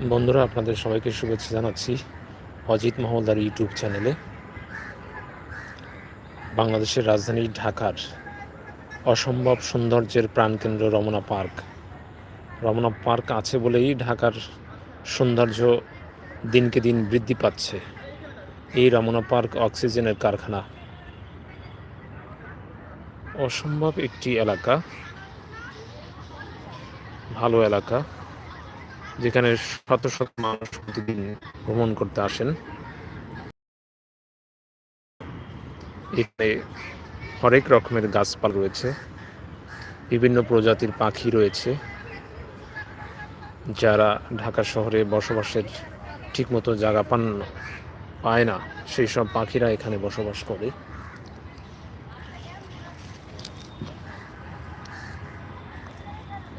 বন্ধুরা, আপনাদের সবাইকে শুভেচ্ছা জানাচ্ছি অজিত মহলদার ইউটিউব চ্যানেলে। বাংলাদেশের রাজধানী ঢাকার অসম্ভব সৌন্দর্যের প্রাণকেন্দ্র রমনা পার্ক। রমনা পার্ক আছে বলেই ঢাকার সৌন্দর্য দিনকে দিন বৃদ্ধি পাচ্ছে। এই রমনা পার্ক অক্সিজেনের কারখানা। অসম্ভব একটি এলাকা। ভালো এলাকা। যেখানে শত শত মানুষ প্রতিদিন ভ্রমণ করতে আসেন। এখানে হরেক রকমের গাছপালা রয়েছে, বিভিন্ন প্রজাতির পাখি রয়েছে, যারা ঢাকা শহরে বসবাসের ঠিকমতো জায়গা পান পায় না, সেই সব পাখিরা এখানে বসবাস করে।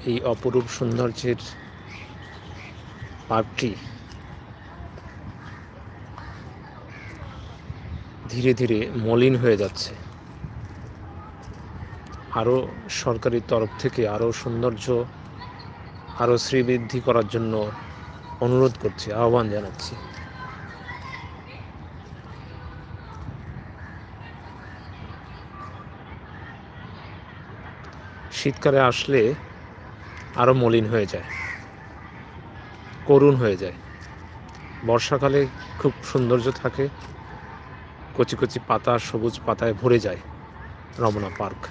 এই অপরূপ সৌন্দর্যের পার্কটি ধীরে ধীরে মলিন হয়ে যাচ্ছে। আরও সরকারি তরফ থেকে আরও সৌন্দর্য, আরও শ্রীবৃদ্ধি করার জন্য অনুরোধ করছি, আহ্বান জানাচ্ছি। শীতকালে আসলে আরও মলিন হয়ে যায়। করুণ হয়ে যায়। বর্ষাকালে খুব সৌন্দর্য থাকে, কচি কচি পাতা, সবুজ পাতায় ভরে যায় রমনা পার্ক।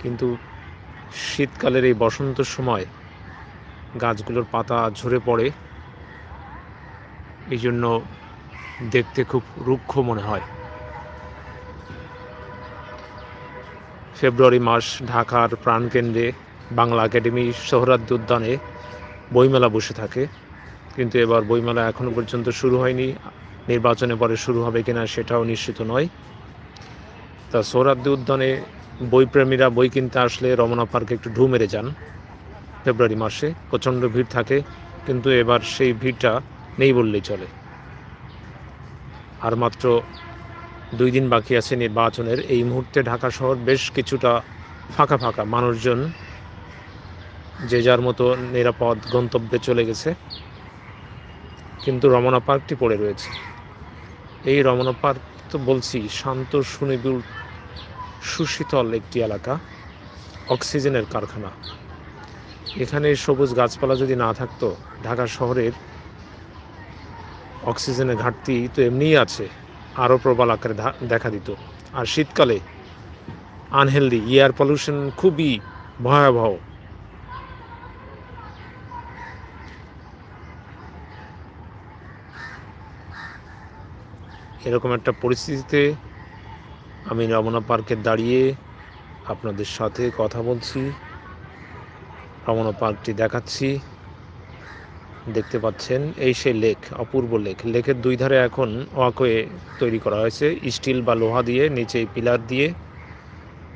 কিন্তু শীতকালের এই বসন্ত সময় গাছগুলোর পাতা ঝরে পড়ে, এই জন্য দেখতে খুব রুক্ষ মনে হয়। ফেব্রুয়ারি মাস ঢাকার প্রাণকেন্দ্রে বাংলা একাডেমি সোহরাদ্দি উদ্যানে বইমেলা বসে থাকে। কিন্তু এবার বইমেলা এখনও পর্যন্ত শুরু হয়নি। নির্বাচনে পরে শুরু হবে কিনা সেটাও নিশ্চিত নয়। তা সৌরাদ্দি উদ্যানে বইপ্রেমীরা বই কিনতে আসলে রমনা পার্কে একটু ঢু মেরে যান। ফেব্রুয়ারি মাসে প্রচণ্ড ভিড় থাকে, কিন্তু এবার সেই ভিড়টা নেই বললেই চলে। আর মাত্র দুই দিন বাকি আছে নির্বাচনের। এই মুহূর্তে ঢাকা শহর বেশ কিছুটা ফাঁকা ফাঁকা। মানুষজন যে যার মতো নিরাপদ গন্তব্যে চলে গেছে। কিন্তু রমনা পার্কটি পড়ে রয়েছে। এই রমনা পার্ক তো বলছি, শান্ত সুনিবিড়, সুশীতল একটি এলাকা, অক্সিজেনের কারখানা। এখানে সবুজ গাছপালা যদি না থাকতো, ঢাকা শহরের অক্সিজেনের ঘাটতি তো এমনিই আছে, আরও প্রবল আকারে দেখা দিত। আর শীতকালে আনহেলদি, এয়ার পলিউশন খুবই ভয়াবহ। এরকম একটা পরিস্থিতিতে আমি রমনা পার্কে দাঁড়িয়ে আপনাদের সাথে কথা বলছি, রমনা পার্কটি দেখাচ্ছি। দেখতে পাচ্ছেন এই সেই লেক, অপূর্ব লেক। লেকের দুই ধারে এখন ওয়াকওয়ে তৈরি করা হয়েছে। স্টিল বা লোহা দিয়ে নিচে পিলার দিয়ে,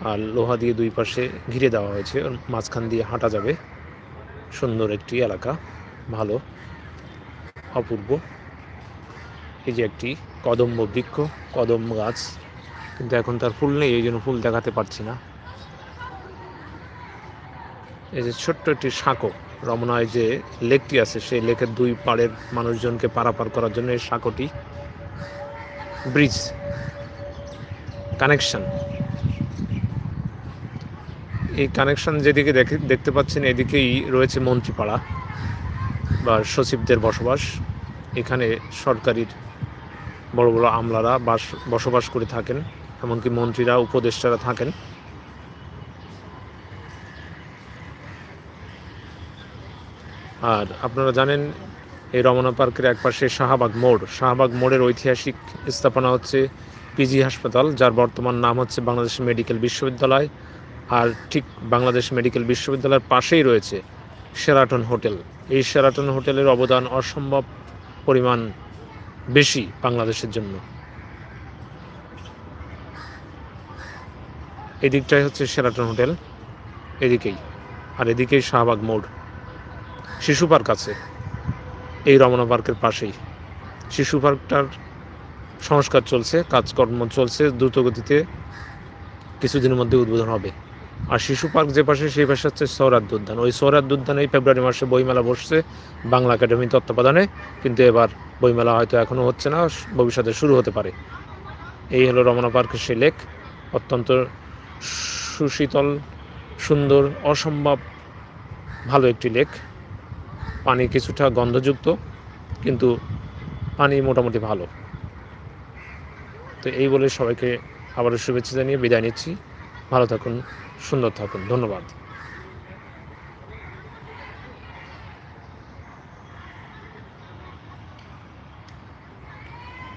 আর লোহা দিয়ে দুই পাশে ঘিরে দেওয়া হয়েছে। মাঝখান দিয়ে হাঁটা যাবে। সুন্দর একটি এলাকা, ভালো, অপূর্ব। এই যে একটি কদম্ব বৃক্ষ, কদম্ব গাছ। কিন্তু এখন তার ফুল নেই, এই জন্য ফুল দেখাতে পারছি না। এই যে ছোট্ট একটি সাঁকো, রমনায় যে লেকটি আছে, সেই লেকের দুই পাড়ের মানুষজনকে পারাপার করার জন্য এই সাঁকোটি ব্রিজ, কানেকশন। এই কানেকশন যেদিকে দেখে, দেখতে পাচ্ছেন, এদিকেই রয়েছে মন্ত্রীপাড়া বা সচিবদের বসবাস। এখানে সরকারির বড় বড় আমলারা বাস বসবাস করে থাকেন, এমনকি মন্ত্রীরা, উপদেষ্টারা থাকেন। আর আপনারা জানেন, এই রমনা পার্কের একপাশে শাহবাগ মোড়। শাহবাগ মোড়ের ঐতিহাসিক স্থাপনা হচ্ছে পিজি হাসপাতাল, যার বর্তমান নাম হচ্ছে বাংলাদেশ মেডিকেল বিশ্ববিদ্যালয়। আর ঠিক বাংলাদেশ মেডিকেল বিশ্ববিদ্যালয়ের পাশেই রয়েছে সেরাটন হোটেল। এই সেরাটন হোটেলের অবদান অসম্ভব পরিমাণ বেশি বাংলাদেশের জন্য। এদিকটাই হচ্ছে সেরাটন হোটেল এদিকেই। আর এদিকেই শাহবাগ মোড়। শিশু পার্ক আছে। এই রমনা পার্কের পাশেই। শিশু পার্কটার সংস্কার চলছে, কাজকর্ম চলছে, দ্রুতগতিতে কিছুদিনের মধ্যে উদ্বোধন হবে। আর শিশু পার্ক যে পাশে, সেই পাশে হচ্ছে সৌরাদ্দ উদ্যান ওই সৌরাদ্দ উদ্যানে এই ফেব্রুয়ারি মাসে বইমেলা বসছে বাংলা একাডেমি তত্ত্বাবধানে, কিন্তু এবার বইমেলা হয়তো এখনও হচ্ছে না, ভবিষ্যতে শুরু হতে পারে। এই হলো রমনা পার্কের সেই লেক, অত্যন্ত সুশীতল, সুন্দর, অসম্ভব ভালো একটি লেক। পানি কিছুটা গন্ধযুক্ত, কিন্তু পানি মোটামুটি ভালো। তো এই বলে সবাইকে আবারও শুভেচ্ছা জানিয়ে বিদায় নিচ্ছি। ভালো থাকুন সুন্দর থাকুন ধন্যবাদ।